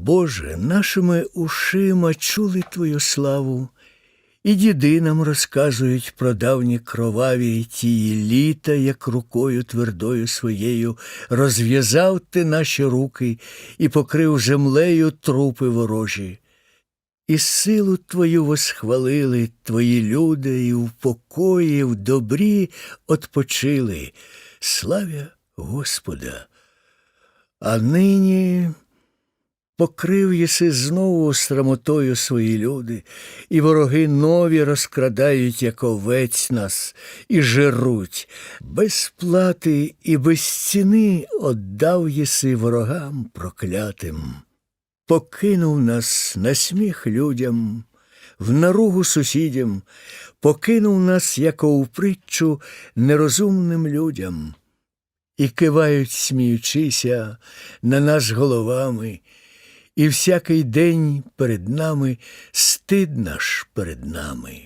Боже, нашими ушима чули Твою славу, і діди нам розказують про давні кроваві тії літа, як рукою твердою своєю розв'язав ти наші руки і покрив землею трупи ворожі. І силу Твою восхвалили Твої люди, і в покої, в добрі отпочили. Славя Господа! А нині покрив єси знову срамотою свої люди, і вороги нові розкрадають, як овець нас, і жируть. Без плати і без ціни отдав єси ворогам проклятим. Покинув нас на сміх людям, в наругу сусідям, покинув нас, як у притчу, нерозумним людям і кивають, сміючися, на нас головами, і всякий день перед нами стид наш перед нами.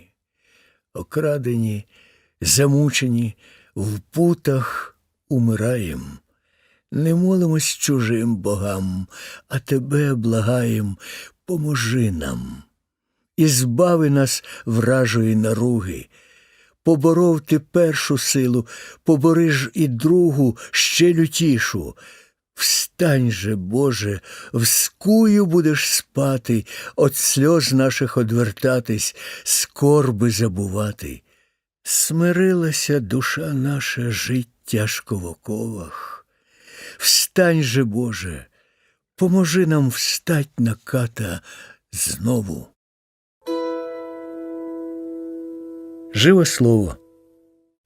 Окрадені, замучені, в путах умираєм. Не молимось чужим богам, а тебе благаєм, поможи нам. І збави нас вражої наруги. Поборов ти першу силу, побори ж і другу, ще лютішу. Встань же, Боже, в скую будеш спати, от сльоз наших одвертатись, скорби забувати. Смирилася душа наша жить тяжко в оковах. Встань же, Боже, поможи нам встать на ката знову. Живе слово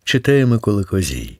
читає Микола Козій.